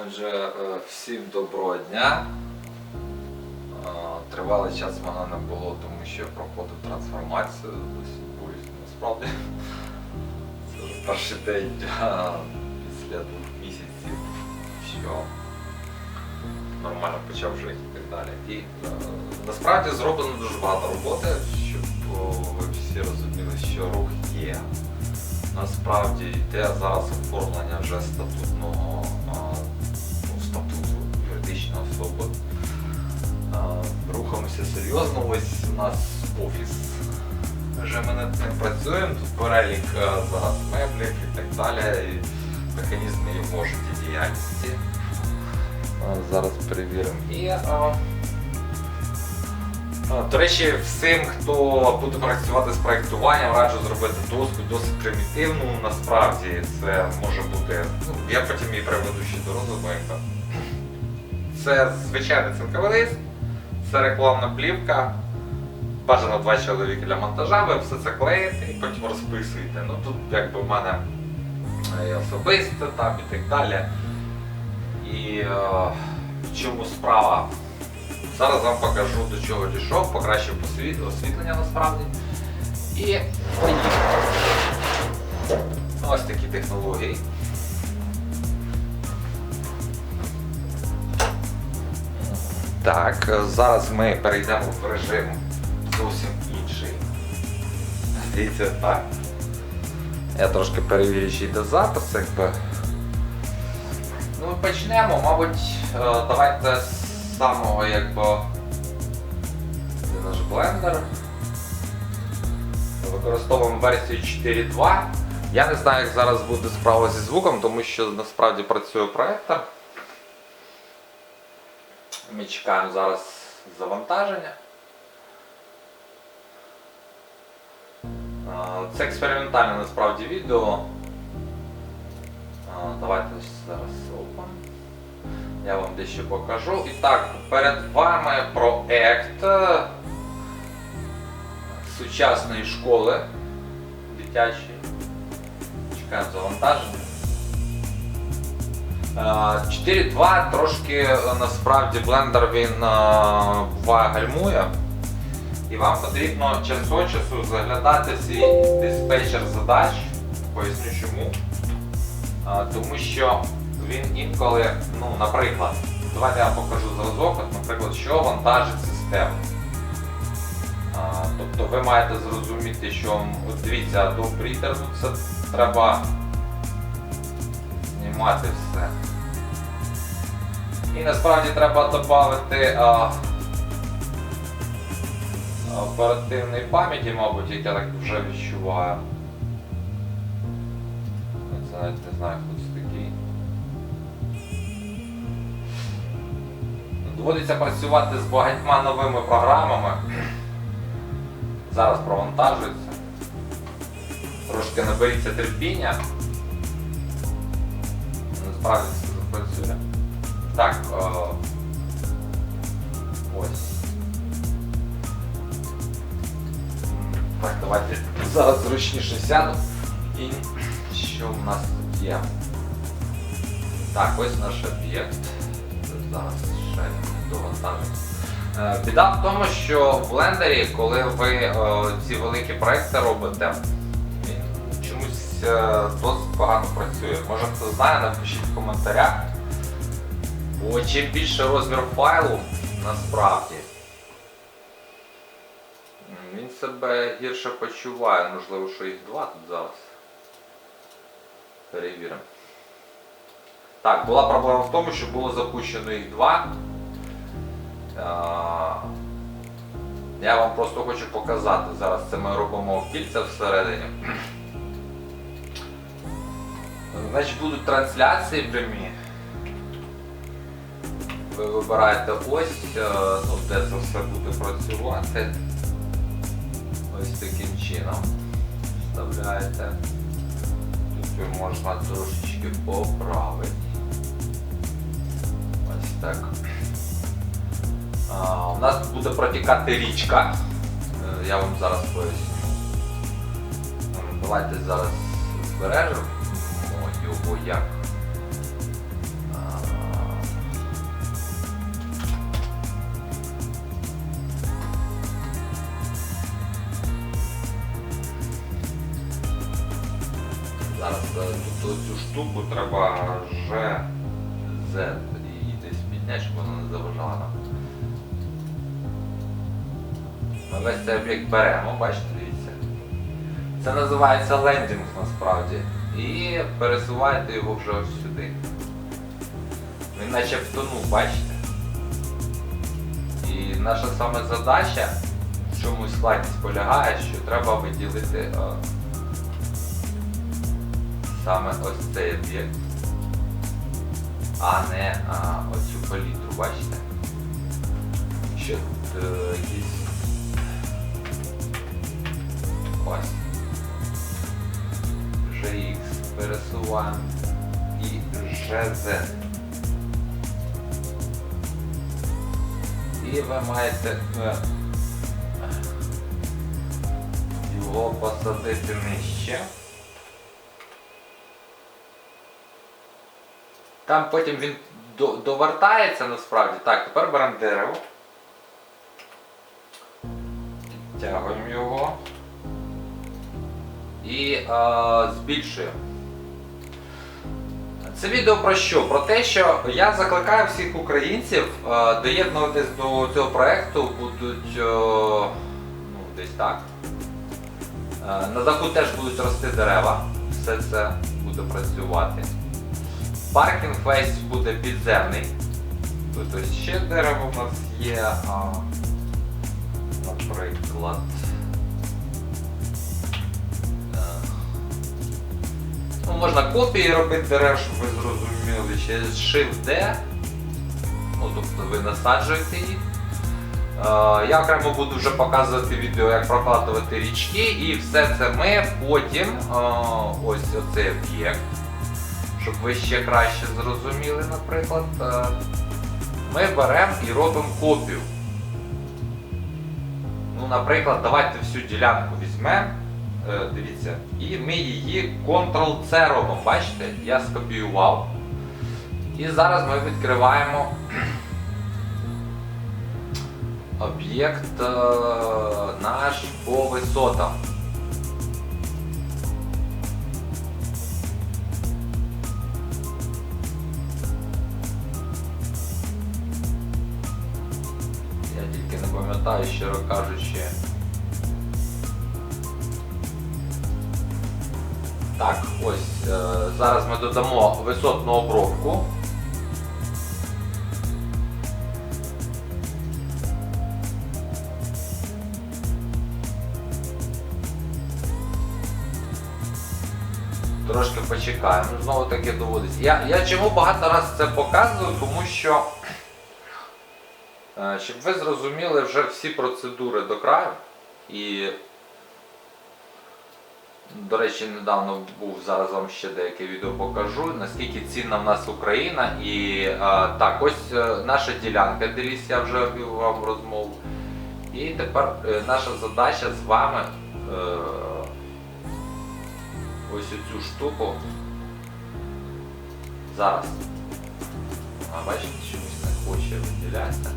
Отже, е, всім доброго дня. Е, Тривалий час мене не було, тому що я проходив трансформацію. Болісно насправді. Це перший день е, після двох місяців, що нормально почав жити і так далі. І насправді зроблено дуже багато роботи, щоб ви всі розуміли, що рух є. Насправді йде зараз оформлення вже статутного А, Рухаємося серйозно. Ось у нас офіс. Вже ми над ним працюємо. Тут перелік а, зараз меблів і так далі. І механізми його життєдіяльності. Зараз перевіримо. І а, До речі, всім, хто буде працювати з проєктуванням, раджу зробити доску досить примітивну. Насправді це може бути. Ну, я потім її приведу ще до розуму. Це звичайний цинковий лист, це рекламна плівка. Бажано два чоловіки для монтажа, ви все це клеїте і потім розписуєте. Ну тут якби в мене і особисте там і так далі. І е, в чому справа? Зараз вам покажу до чого дійшов, покращив освітлення насправді. І. Ось такі технології. Так, зараз ми перейдемо в режим зовсім інший. Дивіться так. Я трошки перевірю, чи йде запис, якби. Ну, почнемо, мабуть, е, давайте з самого якби. Наш блендер. Використовуємо версію 4.2. Я не знаю, як зараз буде справа зі звуком, тому що насправді працює проектор. Ми чекаємо зараз завантаження. Це експериментальне насправді відео. Давайте зараз open. Я вам дещо покажу. І так, перед вами проект е, сучасної школи дитячої. Чекаємо завантаження. Е, 4.2 трошки е, насправді блендер він е, буває гальмує. І вам потрібно час від часу заглядати свій диспетчер задач. Поясню чому. Тому що він інколи, ну, наприклад, давайте я покажу зразок, наприклад, що вантажить систему. Тобто ви маєте зрозуміти, що дивіться, до прітер, ну, це треба знімати все. І насправді треба додати оперативної пам'яті, мабуть, як я так вже відчуваю. Це навіть не знаю, хто це такий. Доводиться працювати з багатьма новими програмами. Зараз провантажується. Трошки наберіться терпіння. Насправді це запрацює. Так. Ось. Так, давайте зараз зручніше сяду. І що в нас тут є? Так, ось наш об'єкт. Зараз ще довантажимо. Е, Біда в тому, що в блендері, коли ви ці великі проекти робите, чомусь е, досить погано працює. Може хто знає, напишіть в коментарях. Бо чим більше розмір файлу, насправді, він себе гірше почуває, можливо, що їх два тут зараз. Перевіримо. Так, була проблема в тому, що було запущено їх два. Я вам просто хочу показати. Зараз це ми робимо кільця всередині. Значить, будуть трансляції прямі. Ви вибираєте ось, е, ну, де це все буде працювати. Ось таким чином. Вставляєте. Тут можна трошечки поправити. Ось так. А, у нас буде протікати річка. Е, Я вам зараз поясню. Давайте зараз збережемо або як зараз цю, цю штуку треба вже з десь підняти, щоб вона не заважала нам. Ми весь цей об'єкт беремо, бачите, дивіться. Це називається лендінг насправді. І пересуваєте його вже ось сюди. Він наче втонув, бачите? І наша саме задача в чому складність полягає, що треба виділити е, саме ось цей об'єкт, а не а, оцю палітру, бачите? Що е, якісь ось GX пересуваємо і GZ. І ви маєте е, його посадити нижче. Там потім він довертається насправді. Так, тепер беремо дерево. Підтягуємо його. І е, збільшуємо. Це відео про що? Про те, що я закликаю всіх українців е, доєднуватись до цього проекту, будуть е, ну, десь так. Е, на даху теж будуть рости дерева, все це буде працювати. Паркінг весь буде підземний. Тут ось ще дерево у нас є, а, наприклад. Ну, можна копії робити щоб ви зрозуміли, через Shift-D. Ну, тобто ви насаджуєте їх. Е, Я окремо буду вже показувати відео, як прокладувати річки, і все це ми потім, е, ось оцей об'єкт, щоб ви ще краще зрозуміли, наприклад, е, ми беремо і робимо копію. Ну, наприклад, давайте всю ділянку візьмемо. Е, Дивіться, і ми її Ctrl-C робимо. Бачите? Я скопіював. І зараз ми відкриваємо об'єкт е, наш по висотам. Я тільки не пам'ятаю, щиро кажучи. Так, ось е, зараз ми додамо висотну обробку. Трошки почекаємо, знову таки доводиться. Я, я чому багато раз це показую, тому що, е, щоб ви зрозуміли вже всі процедури до краю. І до речі, недавно був, зараз вам ще деяке відео покажу, наскільки цінна в нас Україна. І е, так, ось е, наша ділянка, дивіться, я вже вів вам розмову. І тепер е, наша задача з вами е, ось цю штуку зараз. А бачите, чомусь не хоче виділятися.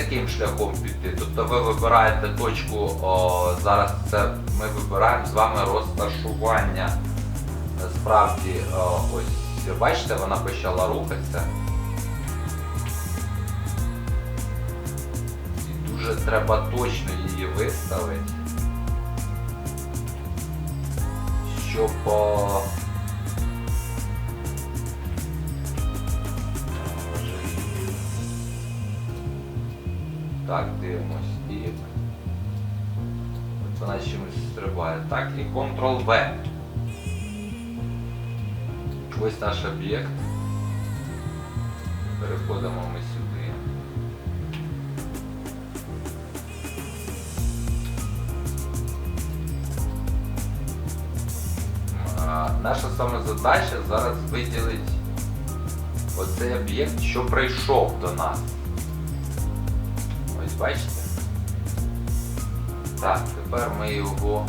Таким шляхом піти. Тобто ви вибираєте точку, о, зараз це ми вибираємо з вами розташування. Насправді, ось бачите, вона почала рухатися. І дуже треба точно її виставити, щоб о, Так, дивимось. І от вона чимось стрибає. Так, і Ctrl-V. Ось наш об'єкт. Переходимо ми сюди. Наша саме задача зараз виділити оцей об'єкт, що прийшов до нас ось бачите. Так, тепер ми його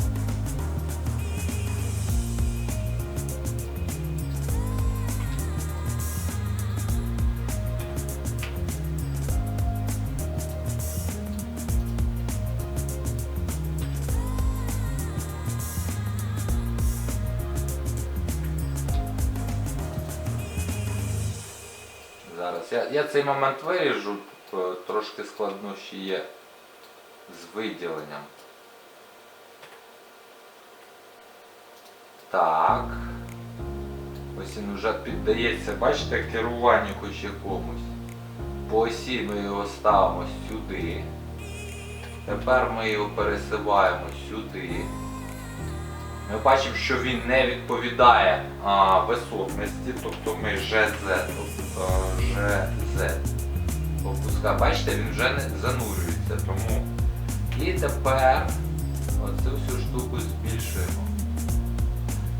Зараз я, я цей момент виріжу п- трошки складнощі є з виділенням. Так. Ось він вже піддається, бачите, керуванню хоч якомусь. По осі ми його ставимо сюди. Тепер ми його пересуваємо сюди. Ми бачимо, що він не відповідає а, висотності, тобто ми ЖЗ, тобто ЖЗ опускаємо. Бачите, він вже не занурюється. Тому. І тепер оцю всю штуку збільшуємо.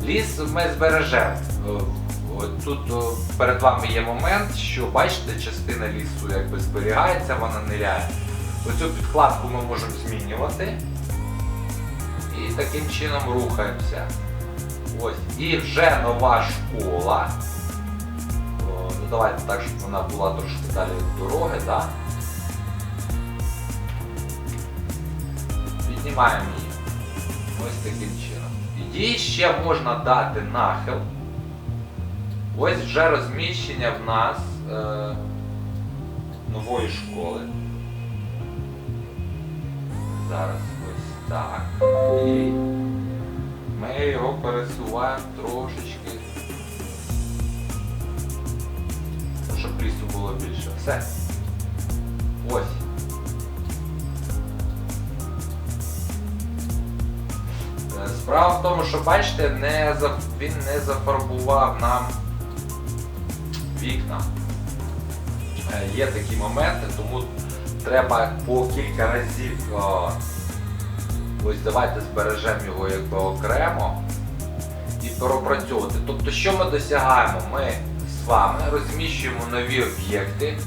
Ліс ми збережемо. Е, Тут о, перед вами є момент, що бачите, частина лісу якби зберігається, вона ниряє. Оцю підкладку ми можемо змінювати. І таким чином рухаємося. Ось. І вже нова школа. Давайте так, щоб вона була трошки далі від дороги, так? Піднімаємо її. Ось таким чином. Їй ще можна дати нахил. Ось вже розміщення в нас е, нової школи. Зараз ось так. І ми його пересуваємо трошечки. Ну, було більше. Все. Ось. Е, Справа в тому, що бачите, не він не зафарбував нам вікна. Е, Є такі моменти, тому треба по кілька разів. Ось давайте збережемо його якби окремо і пропрацьовувати. Тобто, що ми досягаємо? Ми вами розміщуємо нові об'єкти